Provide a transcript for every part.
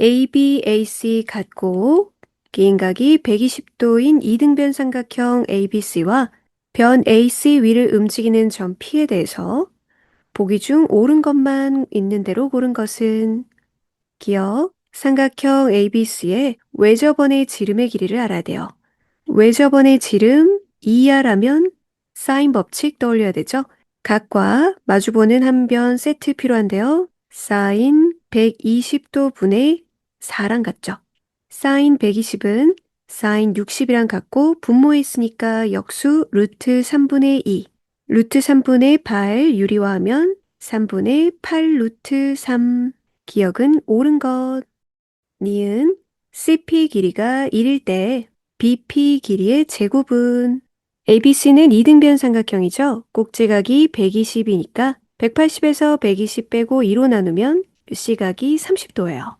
AB, AC 같고 기인각이 120도인 이등변 삼각형 ABC와 변 AC 위를 움직이는 점 P에 대해서 보기 중 옳은 것만 있는 대로 고른 것은 기억, 삼각형 ABC의 외접원의 지름의 길이를 알아야 돼요. 외접원의 지름 2R하면 사인 법칙 떠올려야 되죠. 각과 마주보는 한 변 세트 필요한데요. 사인 120도 분의 4랑 같죠. 사인 120은 사인 60이랑 같고 분모에 있으니까 역수 루트 3분의 2. 루트 3분의 8 유리화하면 3분의 8 루트 3. 기억은 옳은 것. 니은 CP 길이가 1일 때 BP 길이의 제곱은 ABC는 이등변 삼각형이죠. 꼭지각이 120이니까 180에서 120 빼고 2로 나누면 C각이 30도예요.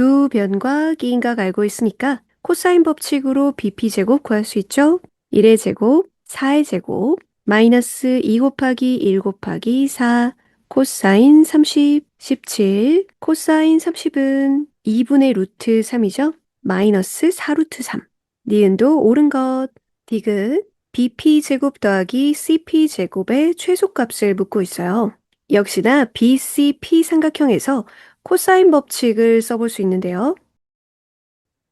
두 변과 기인각 알고 있으니까 코사인 법칙으로 BP제곱 구할 수 있죠. 1의 제곱, 4의 제곱, 마이너스 2 곱하기 1 곱하기 4, 코사인 30, 17, 코사인 30은 2분의 루트 3이죠. 마이너스 4 루트 3. 니은도 옳은 것. 디귿 BP 제곱 더하기 CP 제곱의 최소값을 묻고 있어요. 역시나 BCP 삼각형에서 코사인 법칙을 써볼 수 있는데요.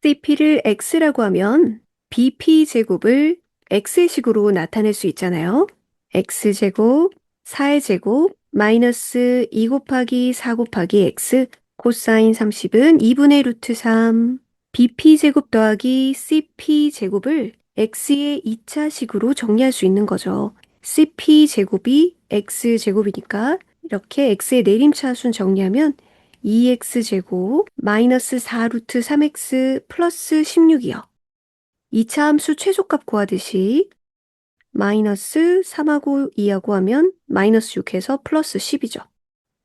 CP를 X라고 하면 BP 제곱을 X식으로 나타낼 수 있잖아요. X제곱, 4의 제곱, 마이너스 2 곱하기 4 곱하기 X, 코사인 30은 2분의 루트 3. BP 제곱 더하기 CP 제곱을 X의 2차식으로 정리할 수 있는 거죠. CP 제곱이 X 제곱이니까 이렇게 X의 내림차순 정리하면 2X 제곱 마이너스 4 루트 3X 플러스 16이요. 2차 함수 최소값 구하듯이 마이너스 3하고 2하고 하면 마이너스 6해서 플러스 10이죠.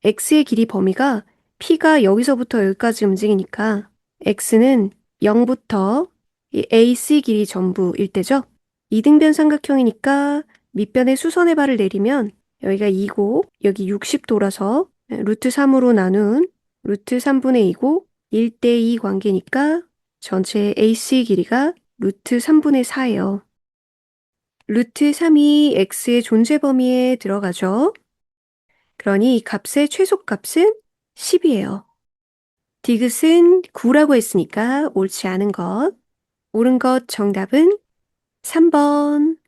X의 길이 범위가 P가 여기서부터 여기까지 움직이니까 X는 0부터 이 AC 길이 전부일 때죠. 이등변 삼각형이니까 밑변에 수선의 발을 내리면 여기가 2고 여기 60도라서 루트 3으로 나눈 루트 3분의 2고 1대 2 관계니까 전체 AC 길이가 루트 3분의 4예요. 루트 3이 x의 존재 범위에 들어가죠. 그러니 이 값의 최소값은 10이에요. 디귿은 9라고 했으니까 옳지 않은 것. 옳은 것 정답은 3번.